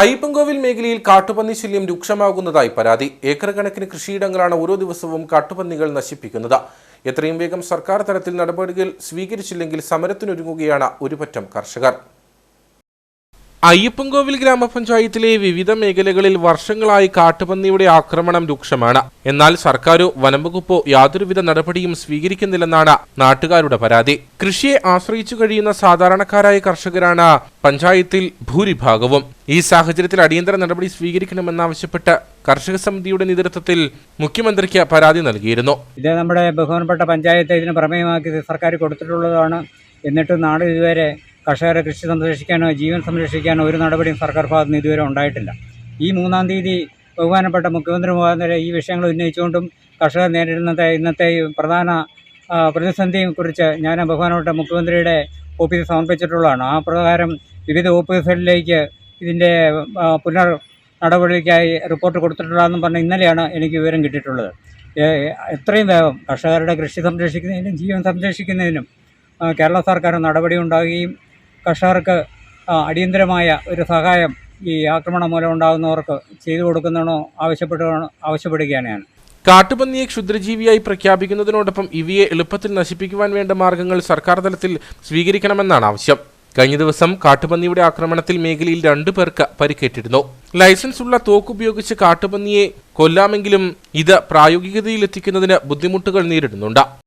അയ്യപ്പൻകോവിൽ മേഖലയിൽ കാട്ടുപന്നി ശല്യം രൂക്ഷമാകുന്നതായി പരാതി. ഏക്കർ കണക്കിന് കൃഷിയിടങ്ങളാണ് ഓരോ ദിവസവും കാട്ടുപന്നികൾ നശിപ്പിക്കുന്നത്. എത്രയും വേഗം സർക്കാർ തലത്തിൽ നടപടികൾ സ്വീകരിച്ചില്ലെങ്കിൽ സമരത്തിനൊരുങ്ങുകയാണ് ഒരുപറ്റം കർഷകർ. അയ്യപ്പൻകോവിൽ ഗ്രാമപഞ്ചായത്തിലെ വിവിധ മേഖലകളിൽ വർഷങ്ങളായി കാട്ടുപന്നിയുടെ ആക്രമണം രൂക്ഷമാണ്. എന്നാൽ സർക്കാരോ വനംവകുപ്പോ യാതൊരുവിധ നടപടിയും സ്വീകരിക്കുന്നില്ലെന്നാണ് നാട്ടുകാരുടെ പരാതി. കൃഷിയെ ആശ്രയിച്ചു കഴിയുന്ന സാധാരണക്കാരായ കർഷകരാണ് പഞ്ചായത്തിൽ ഭൂരിഭാഗവും. ഈ സാഹചര്യത്തിൽ അടിയന്തര നടപടി സ്വീകരിക്കണമെന്നാവശ്യപ്പെട്ട് കർഷക സമിതിയുടെ നേതൃത്വത്തിൽ മുഖ്യമന്ത്രിക്ക് പരാതി നൽകിയിരുന്നു. ഇത് നമ്മുടെ ബഹുമാനപ്പെട്ട പഞ്ചായത്ത് ഇതിന് പ്രമേയമാക്കി സർക്കാർ കൊടുത്തിട്ടുള്ളതാണ്. എന്നിട്ട് നാട് ഇതുവരെ കർഷകരെ കൃഷി സംരക്ഷിക്കാനോ ജീവൻ സംരക്ഷിക്കാനോ ഒരു നടപടിയും സർക്കാർ ഭാഗത്ത് നിന്ന് ഇതുവരെ ഉണ്ടായിട്ടില്ല. ഈ മൂന്നാം തീയതി ബഹുമാനപ്പെട്ട മുഖ്യമന്ത്രി മുഖാന്തരം ഈ വിഷയങ്ങൾ ഉന്നയിച്ചുകൊണ്ടും കർഷകർ നേരിടുന്നത്തെ ഇന്നത്തെ പ്രധാന പ്രതിസന്ധിയെക്കുറിച്ച് ഞാൻ ബഹുമാനപ്പെട്ട മുഖ്യമന്ത്രിയുടെ ഓഫീസ് സമർപ്പിച്ചിട്ടുള്ളതാണ്. ആ പ്രകാരം വിവിധ ഓഫീസുകളിലേക്ക് ഇതിന്റെ പുനർ നടപടിക്കായി റിപ്പോർട്ട് കൊടുത്തിട്ടുള്ളതെന്ന് പറഞ്ഞ് ഇന്നലെയാണ് എനിക്ക് വിവരം കിട്ടിയിട്ടുള്ളത്. എത്രയും വേഗം കർഷകരുടെ കൃഷി സംരക്ഷിക്കുന്നതിനും ജീവൻ സംരക്ഷിക്കുന്നതിനും കേരള സർക്കാർ നടപടി ഉണ്ടാകുകയും കർഷകർക്ക് അടിയന്തരമായ ഒരു സഹായം ഈ ആക്രമണം മൂലം ഉണ്ടാകുന്നവർക്ക് ചെയ്തു കൊടുക്കുന്നതിനോ ആവശ്യപ്പെട്ടു ആവശ്യപ്പെടുകയാണ്. ഞാൻ കാട്ടുപന്നിയെ ക്ഷുദ്രജീവിയായി പ്രഖ്യാപിക്കുന്നതിനോടൊപ്പം ഇവയെ എളുപ്പത്തിൽ നശിപ്പിക്കുവാൻ വേണ്ട മാർഗങ്ങൾ സർക്കാർ തലത്തിൽ സ്വീകരിക്കണമെന്നാണ് ആവശ്യം. കഴിഞ്ഞ ദിവസം കാട്ടുപന്നിയുടെ ആക്രമണത്തിൽ മേഖലയിൽ രണ്ടു പേർക്ക് പരിക്കേറ്റിരുന്നു. ലൈസൻസ് ഉള്ള തോക്ക് ഉപയോഗിച്ച് കാട്ടുപന്നിയെ കൊല്ലാമെങ്കിലും ഇത് പ്രായോഗികതയിൽ പ്രായോഗികതയിലെത്തിക്കുന്നതിന് ബുദ്ധിമുട്ടുകൾ നേരിടുന്നുണ്ട്.